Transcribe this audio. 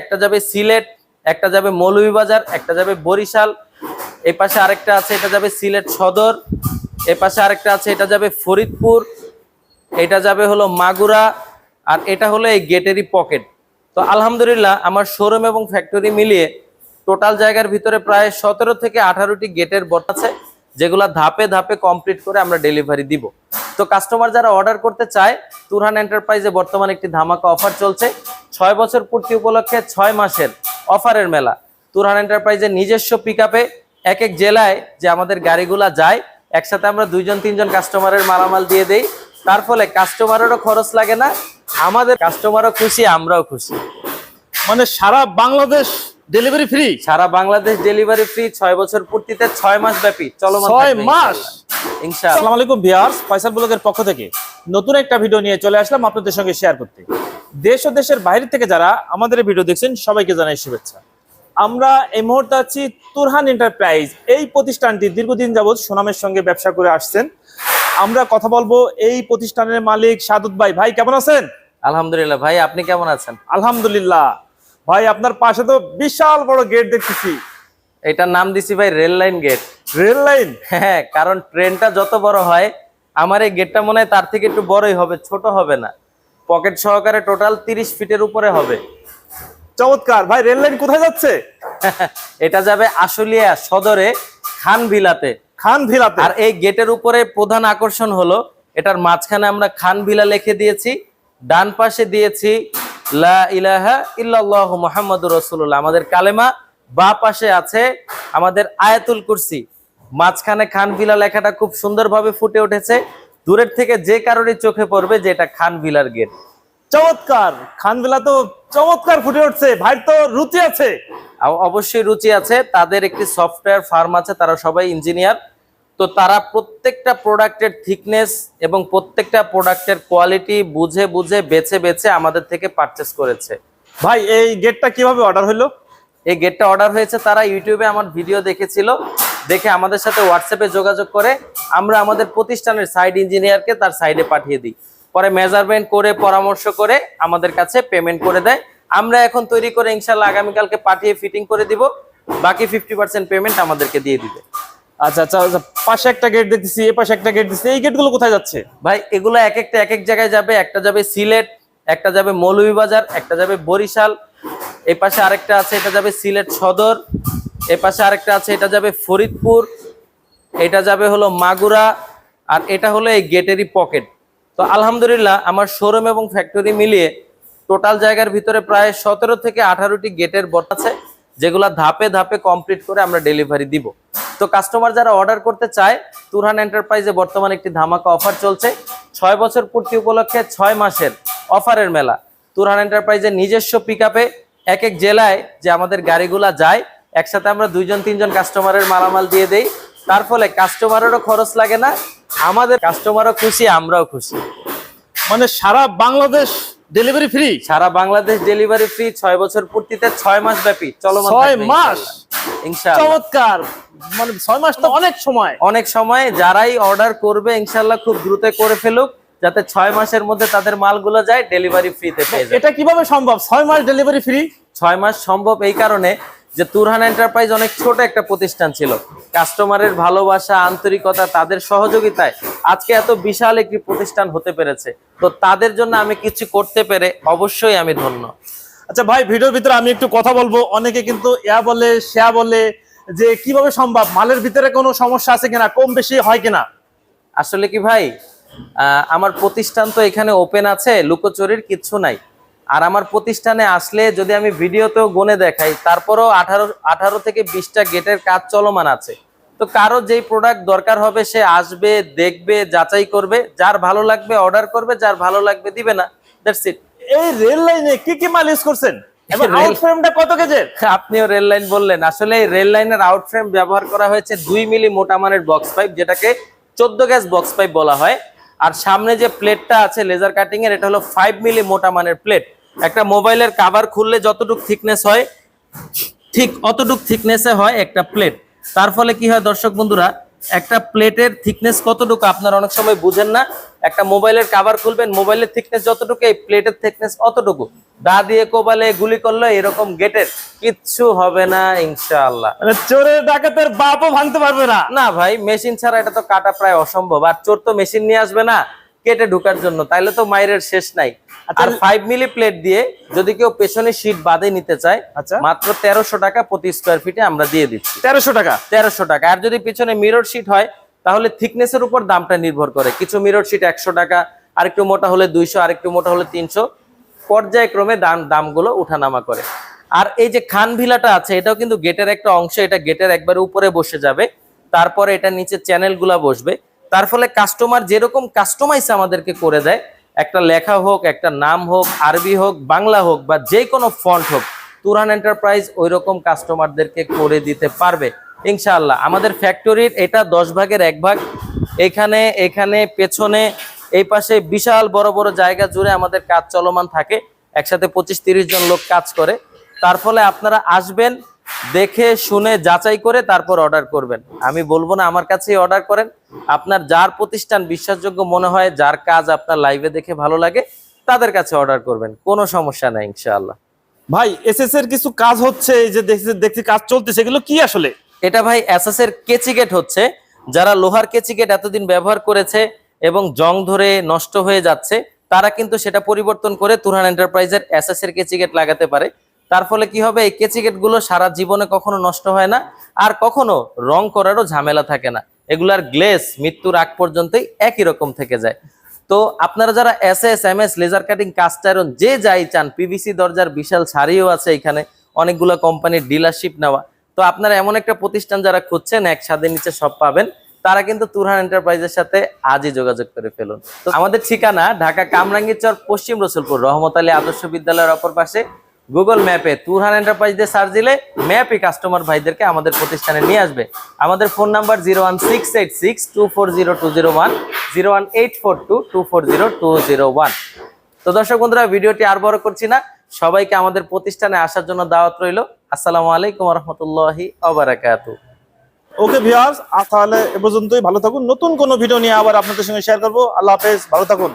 একটা যাবে সিলেট, একটা যাবে মৌলভীবাজার, একটা যাবে বরিশাল, এই পাশে আরেকটা আছে, এটা যাবে সিলেট সদর, এ পাশে আরেকটা আছে, এটা যাবে ফরিদপুর, এটা যাবে হলো মাগুরা, আর এটা হলো এই গেটেরই পকেট। তো আলহামদুলিল্লাহ, আমার শোরুম এবং ফ্যাক্টরি মিলিয়ে টোটাল জায়গার ভিতরে প্রায় সতেরো থেকে আঠারোটি গেটের বট আছে, যেগুলা ধাপে ধাপে কমপ্লিট করে আমরা ডেলিভারি দিব। তো কাস্টমার যারা অর্ডার করতে চায়, তুরহান এন্টারপ্রাইজে বর্তমানে একটি ধামাকা অফার চলছে। ছয় বছর পূর্তি উপলক্ষে ছয় মাসের অফারের মেলা। তুরহান এন্টারপ্রাইজের নিজস্ব পিক এক এক জেলায় যে আমাদের গাড়িগুলা যায়, একসাথে আমরা দুইজন, তিনজন কাস্টমারের মালামাল দিয়ে দেই। তার ফলে কাস্টমারেরও খরচ লাগে না, আমাদের কাস্টমারও খুশি, আমরাও খুশি। মানে সারা বাংলাদেশ ডেলিভারি ফ্রি সারা বাংলাদেশ ডেলিভারি ফ্রি ছয় বছর পূর্তিতে ছয় মাস ব্যাপী চলমান ছয় মাস? ইনশাআল্লাহ। আসসালামু আলাইকুম ভিউয়ার্স ফয়সাল ব্লগের পক্ষ থেকে নতুন একটা ভিডিও নিয়ে চলে আসলাম আপনাদের সঙ্গে শেয়ার করতে। দেশ ও দেশের বাইরে থেকে যারা আমাদের ভিডিও দেখছেন সবাইকে জানাই শুভেচ্ছা। আমরা এই মুহূর্তে আছি তুরহান এন্টারপ্রাইজ এই প্রতিষ্ঠানটি দীর্ঘদিন যাবৎ সুনামের সঙ্গে ব্যবসা করে আসছেন। আমরা কথা বলব এই প্রতিষ্ঠানের মালিক সাদুত ভাই। ভাই কেমন আছেন? আলহামদুলিল্লাহ ভাই আপনি কেমন আছেন? আলহামদুলিল্লাহ। ভাই আপনার পাশে তো বিশাল বড় গেট দেখতেছি। এটার নাম দিছি ভাই rail line gate rail line? হ্যাঁ কারণ ট্রেনটা যত বড় হয় আমার এই গেটটা মনে হয় তার থেকে একটু বড়ই হবে ছোট হবে না। পকেট সহকারে টোটাল তিরিশ ফিটের উপরে হবে। চমৎকার। ভাই রেল লাইন কোথায় যাচ্ছে? এটা যাবে আশুলিয়া সদরে খান ভিলাতে খান ভিলাতে আর এই গেটের উপরে প্রধান আকর্ষণ হলো এটার মাঝখানে আমরা খান ভিলা লিখে দিয়েছি ডান পাশে দিয়েছি লা ইলাহা ইল্লাল্লাহু মুহাম্মাদুর রাসূলুল্লাহ। আমাদের কালেমা বা পাশে আছে আমাদের আয়াতুল কুরসি। মাঝখানে খান ভিলা লেখাটা খুব সুন্দরভাবে ফুটে উঠেছে। দূরের থেকে যে কারণে চোখে পড়বে যে এটা খান ভিলার গেট। চমৎকার! খানবেলা তো চমৎকার ফুটে উঠছে। ভাই তো রুচি আছে। অবশ্যই রুচি আছে। তাদের একটি সফটওয়্যার ফার্ম আছে তারা সবাই ইঞ্জিনিয়ার। তো তারা প্রত্যেকটা প্রোডাক্টের থিকনেস এবং প্রত্যেকটা প্রোডাক্টের কোয়ালিটি বুঝে বুঝে বেছে বেছে আমাদের থেকে পারচেস করেছে। ভাই এই গেটটা কীভাবে অর্ডার হলো? এই গেটটা অর্ডার হয়েছে তারা ইউটিউবে আমার ভিডিও দেখেছিল। দেখে আমাদের সাথে হোয়াটসঅ্যাপে যোগাযোগ করে আমরা আমাদের প্রতিষ্ঠানের সাইড ইঞ্জিনিয়ারকে তার সাইডে পাঠিয়ে দিই। পরে মেজারমেন্ট করে পরামর্শ করে আমাদের কাছে পেমেন্ট করে দেয়। আমরা এখন তৈরি করে ইনশাল্লাহ আগামীকালকে পাঠিয়ে ফিটিং করে দিব। বাকি ফিফটি পার্সেন্ট পেমেন্ট আমাদেরকে দিয়ে দিবে। আচ্ছা আচ্ছা আচ্ছা, পাশে একটা গেট দেখতেছি এ পাশে একটা গেট দিচ্ছি এই গেটগুলো কোথায় যাচ্ছে? ভাই এগুলো এক একটা এক এক জায়গায় যাবে একটা যাবে সিলেট একটা যাবে মৌলভীবাজার একটা যাবে বরিশাল এই পাশে আরেকটা আছে এটা যাবে সিলেট সদর এ পাশে আরেকটা আছে এটা যাবে ফরিদপুর এটা যাবে হলো মাগুরা আর এটা হলো এই গেটেরই পকেট তো আলহামদুলিল্লাহ আমার শোরুম এবং ফ্যাক্টরি মিলিয়ে টোটাল জায়গার ভিতরে প্রায় সতেরো থেকে আঠারোটি গেটের বট আছে যেগুলা ধাপে ধাপে কমপ্লিট করে আমরা ডেলিভারি দিব। তো কাস্টমার যারা অর্ডার করতে চায়, তুরহান এন্টারপ্রাইজে বর্তমানে একটি ধামাকা অফার চলছে। ছয় বছর পূর্তি উপলক্ষে ছয় মাসের অফারের মেলা। তুরহান এন্টারপ্রাইজের নিজস্ব পিক এক এক জেলায় যে আমাদের গাড়িগুলা যায়, একসাথে আমরা দুইজন, তিনজন কাস্টমারের মালামাল দিয়ে দেই। তার ফলে কাস্টমারেরও খরচ লাগে না, আমাদের কাস্টমারও খুশি, আমরাও খুশি। মানে সারা বাংলাদেশ ডেলিভারি ফ্রি সারা বাংলাদেশ ডেলিভারি ফ্রি ছয় বছর পূর্তিতে ছয় মাস ব্যাপী। চলমান ছয় মাস ইনশাআল্লাহ। ইনশাআল্লাহ। চমৎকার। মানে ছয় মাস তো অনেক সময়। অনেক সময় যারাই অর্ডার করবে ইনশাল্লাহ খুব দ্রুত করে ফেলুক যাতে ছয় মাসের মধ্যে তাদের মালগুলো যায় ডেলিভারি ফ্রিতে পেয়ে যায় এটা কীভাবে সম্ভব? ছয় মাস ডেলিভারি ফ্রি ছয় মাস সম্ভব এই কারণে যে তুরহান এন্টারপ্রাইজ অনেক ছোট একটা প্রতিষ্ঠান ছিল। কাস্টমারের ভালোবাসা আন্তরিকতা তাদের সহযোগিতায় আজকে এত বিশাল একটি প্রতিষ্ঠান হতে পেরেছে। তো তাদের জন্য আমি কিছু করতে পেরে অবশ্যই আমি ধন্য। আচ্ছা ভাই ভিডিওর ভিতরে আমি একটু কথা বলব। অনেকে কিন্তু ইয়া বলে সেয়া বলে যে কীভাবে সম্ভব? মালের ভিতরে কোনো সমস্যা আছে কিনা? কম বেশি হয় কিনা? আসলে কি ভাই? আমার প্রতিষ্ঠান তো এখানে ওপেন আছে লুকোচুরির কিচ্ছু নাই। আর আমার প্রতিষ্ঠানে আসলে যদি আমি ভিডিওতেও গনে দেখাই তারপরও আঠারো আঠারো থেকে বিশটা গেটের কাজ চলমান আছে। তো কারও যেই প্রোডাক্ট দরকার হবে সে আসবে দেখবে যাচাই করবে যার ভালো লাগবে অর্ডার করবে যার ভালো লাগবে দিবে না। দ্যাটস ইট এই রেল লাইনে কি কি মাল ইউজ করছেন? আপনিও রেল লাইন বললেন। আসলে এই রেল লাইনের ব্যবহার করা হয়েছে দুই মিলি মোটা মানের বক্স পাইপ যেটাকে চোদ্দ গ্যাস বক্স পাইপ বলা হয়। আর সামনে যে প্লেটটা আছে লেজার কাটিং এর, এটা হলো ফাইভ মিলি মোটা মানের প্লেট একটা মোবাইলের কাভার খুললে যতটুকু থিকনেস হয়, ঠিক অতটুক থিকনেসে হয় একটা প্লেট তার ফলে কি হয় দর্শক বন্ধুরা একটা প্লেটের থিকনেস কতটুকু আপনারা অনেক সময় বুঝেন না। একটা মোবাইলের কাভার খুলবেন মোবাইলের থিকনেস যতটুকু এই প্লেটের থিকনেস অতটুকু। দা দিয়ে কোবালে গুলি করল এরকম গেটের কিচ্ছু হবে না ইনশাআল্লাহ। মানে চোরের ডাকাতের বাপও ভাঙতে পারবে না। না ভাই মেশিন ছাড়া এটা তো কাটা প্রায় অসম্ভব। আর চোর তো মেশিন নিয়ে আসবে না। কেটে ঢুকার জন্য তাইলে তো মাইরের শেষ নাই। আচ্ছা। আর ফাইভ মিলি প্লেট দিয়ে যদি কেউ পেছনে শীট বাদে নিতে চায় আচ্ছা। মাত্র তেরোশো টাকা প্রতি স্কোয়ার ফিটে আমরা দিয়ে দিচ্ছি। তেরোশো টাকা? তেরোশো টাকা। আর যদি পিছনে মিরর শিট হয় তাহলে থিকনেসের উপর দামটা নির্ভর করে। কিছু মিরর শিট একশো টাকা আরেকটু মোটা হলে দুইশো আরেকটু মোটা হলে তিনশো। পর্যায়ক্রমে দাম দামগুলো উঠানামা করে। আর এই যে খান ভিলাটা আছে এটাও কিন্তু গেটের একটা অংশ এটা গেটের একবার উপরে বসে যাবে। তারপরে এটা নিচে চ্যানেলগুলা বসবে। তার ফলে কাস্টমার যেরকম কাস্টমাইজ আমাদেরকে করে দেয়, একটা লেখা হোক, একটা নাম হোক, আরবি হোক, বাংলা হোক বা যে কোনো ফন্ট হোক, তুরান এন্টারপ্রাইজ ওই রকম কাস্টমারদেরকে করে দিতে পারবে। ইনশাআল্লাহ, আমাদের ফ্যাক্টরির এটা দশ ভাগের এক ভাগ। এখানে এখানে, পেছনে, এই পাশে বিশাল বড় বড় জায়গা জুড়ে আমাদের কাজ চলমান থাকে। একসাথে পঁচিশ তিরিশ জন লোক কাজ করে। তার ফলে আপনারা আসবেন দেখে শুনে যাচাই করে তারপর অর্ডার করবেন। আমি বলব না আমার কাছেই অর্ডার করেন। আপনার যার প্রতিষ্ঠান বিশ্বাসযোগ্য মনে হয় যার কাজ আপনার লাইভে দেখে ভালো লাগে তাদের কাছে অর্ডার করবেন। কোনো সমস্যা নাই ইনশাআল্লাহ। ভাই এসএস এর কিছু কাজ হচ্ছে এই যে দেখছি দেখছি কাজ চলতেছে এগুলো কি আসলে? এটা ভাই এসএস এর কেচি গেট হচ্ছে। যারা লোহার কেচি গেট এতদিন ব্যবহার করেছে এবং জং ধরে নষ্ট হয়ে যাচ্ছে তারা কিন্তু সেটা পরিবর্তন করে তুরহান এন্টারপ্রাইজের এসএস এর কেচি গেট লাগাতে পারে। তার ফলে কি হবে? এই কেচি গেটগুলো সারা জীবনে কখনো নষ্ট হয় না আর কখনো রং করারও ঝামেলা থাকে না। এগুলার গ্লেস মৃত্যুর আগ পর্যন্তই একই রকম থেকে যায়। তো আপনারা যারা S S M S laser cutting, cast iron যে যাই চান, পিভিসি দরজার বিশাল সারিও আছে এখানে, অনেকগুলো কোম্পানির ডিলারশিপ নেওয়া। তো আপনারা এমন একটা প্রতিষ্ঠান যারা খুঁজছেন, এক ছাদের নিচে সব পাবেন, তারা কিন্তু তুরহান এন্টারপ্রাইজের সাথে আজই যোগাযোগ করে ফেলুন। তো আমাদের ঠিকানা ঢাকা কামরাঙ্গীরচর পশ্চিম রসুলপুর। রহমত আলী আদর্শ বিদ্যালয়ের অপর পাশে গুগল ম্যাপে তুরহান এন্টারপ্রাইজ দিয়ে সার্চ দিলে ম্যাপই কাস্টমার ভাইদেরকে আমাদের প্রতিষ্ঠানে নিয়ে আসবে। আমাদের phone number zero one six eight six two four zero two zero one zero one eight four two two four zero two zero one. তো দর্শক বন্ধুরা, ভিডিওটি আর বড় করছি না। সবাইকে আমাদের প্রতিষ্ঠানে আসার জন্য দাওয়াত রইল। আসসালামু আলাইকুম রহমতুল্লাহি অবরাকাতু ওকে ভিউয়ার্স, আজ তাহলে এ পর্যন্তই। ভালো থাকুন। নতুন কোনো ভিডিও নিয়ে আবার আপনাদের সঙ্গে শেয়ার করব। আল্লাহ হাফেজ। ভালো থাকুন।